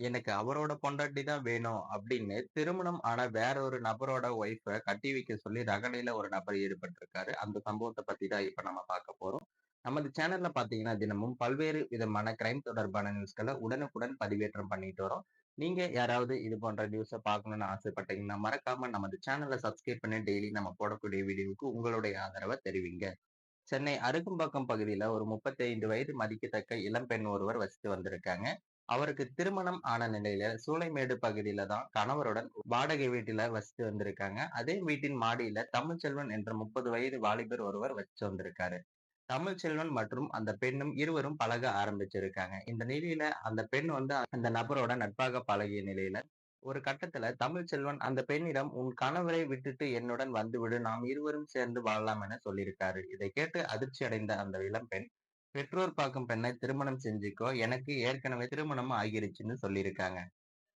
எனக்கு அவரோட பொண்டாட்டி தான் வேணும் அப்படின்னு திருமணம் ஆன வேற ஒரு நபரோட ஒய்ஃபை கட்டி வைக்க சொல்லி ரகளையில ஒரு நபர் ஈடுபட்டிருக்காரு. அந்த சம்பவத்தை பத்தி தான் இப்ப நம்ம பார்க்க போறோம். நமது சேனல்ல பாத்தீங்கன்னா தினமும் பல்வேறு விதமான கிரைம் தொடர்பான நியூஸ்களை உடனுக்குடன் பதிவேற்றம் பண்ணிட்டு வரோம். நீங்க யாராவது இது போன்ற நியூஸை பார்க்கணும்னு ஆசைப்பட்டீங்கன்னா, மறக்காம நமது சேனலை சப்ஸ்கிரைப் பண்ணி டெய்லி நம்ம போடக்கூடிய வீடியோவுக்கு உங்களுடைய ஆதரவை தெரிவிங்க. சென்னை அருகம்பாக்கம் பகுதியில ஒரு 35 வயது மதிக்கத்தக்க இளம்பெண் ஒருவர் வசித்து வந்திருக்காங்க. அவருக்கு திருமணம் ஆன நிலையில சூளைமேடு பகுதியில தான் கணவருடன் வாடகை வீட்டில வசித்து வந்திருக்காங்க. அதே வீட்டின் மாடியில தமிழ்ச்செல்வன் என்ற 30 வயது வாலிபர் ஒருவர் வச்சு வந்திருக்காரு. தமிழ்ச்செல்வன் மற்றும் அந்த பெண்ணும் இருவரும் பழக ஆரம்பிச்சிருக்காங்க. இந்த நிலையில அந்த பெண் வந்து அந்த நபரோட நட்பாக பழகிய நிலையில, ஒரு கட்டத்துல தமிழ்ச்செல்வன் அந்த பெண்ணிடம் "உன் கணவரை விட்டுட்டு என்னுடன் வந்துவிடு. நாம் இருவரும் சேர்ந்து வாழலாம்" என சொல்லியிருக்காரு. இதை கேட்டு அதிர்ச்சி அடைந்த அந்த இளம்பெண், பெற்றோர் பார்க்கும் பெண்ணை திருமணம் செஞ்சுக்கோ. எனக்கு ஏற்கனவே திருமணம் ஆகிருச்சுன்னு சொல்லியிருக்காங்க.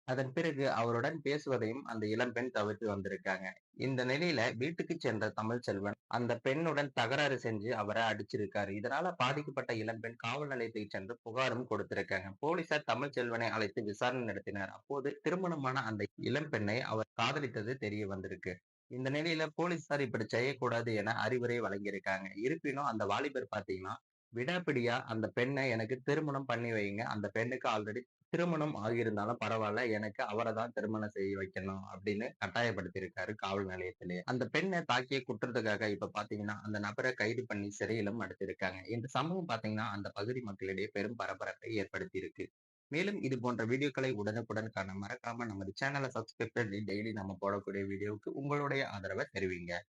அதன் பிறகு அவருடன் பேசுவதையும் அந்த இளம்பெண் தவிர்த்து வந்திருக்காங்க. இந்த நிலையில வீட்டுக்கு சென்ற தமிழ்ச்செல்வன் அந்த பெண்ணுடன் தகராறு செஞ்சு அவரை அடிச்சிருக்காரு. இதனால பாதிக்கப்பட்ட இளம்பெண் காவல் நிலையத்துக்கு சென்று புகாரும் கொடுத்திருக்காங்க. போலீசார் தமிழ்ச்செல்வனை அழைத்து விசாரணை நடத்தினார் அப்போது திருமணமான அந்த இளம்பெண்ணை அவர் காதலித்தது தெரிய வந்திருக்கு. இந்த நிலையில போலீசார் இப்படி செய்யக்கூடாது என அறிவுரை வழங்கியிருக்காங்க. இருப்பினும் அந்த வாலிபர் பாத்தீங்கன்னா விடாப்பிடியா அந்த பெண்ண எனக்கு திருமணம் பண்ணி வையுங்க. அந்த பெண்ணுக்கு ஆல்ரெடி திருமணம் ஆகியிருந்தாலும் பரவாயில்ல எனக்கு அவரை தான் திருமணம் செய்ய வைக்கணும் அப்படின்னு கட்டாயப்படுத்தியிருக்காரு காவல் நிலையத்திலேயே. அந்த பெண்ணை தாக்கிய குற்றத்துக்காக இப்ப பாத்தீங்கன்னா அந்த நபரை கைது பண்ணி சிறையிலும் அடைத்திருக்காங்க. இந்த சம்பவம் பாத்தீங்கன்னா அந்த பகுதி மக்களிடையே பெரும் பரபரப்பை ஏற்படுத்தி இருக்கு மேலும் இது போன்ற வீடியோக்களை உடனுக்குடன் காண மறக்காம நமது சேனல சப்ஸ்கிரைப் பண்ணி டெய்லி நம்ம போடக்கூடிய வீடியோவுக்கு உங்களுடைய ஆதரவை தெரிவிங்க.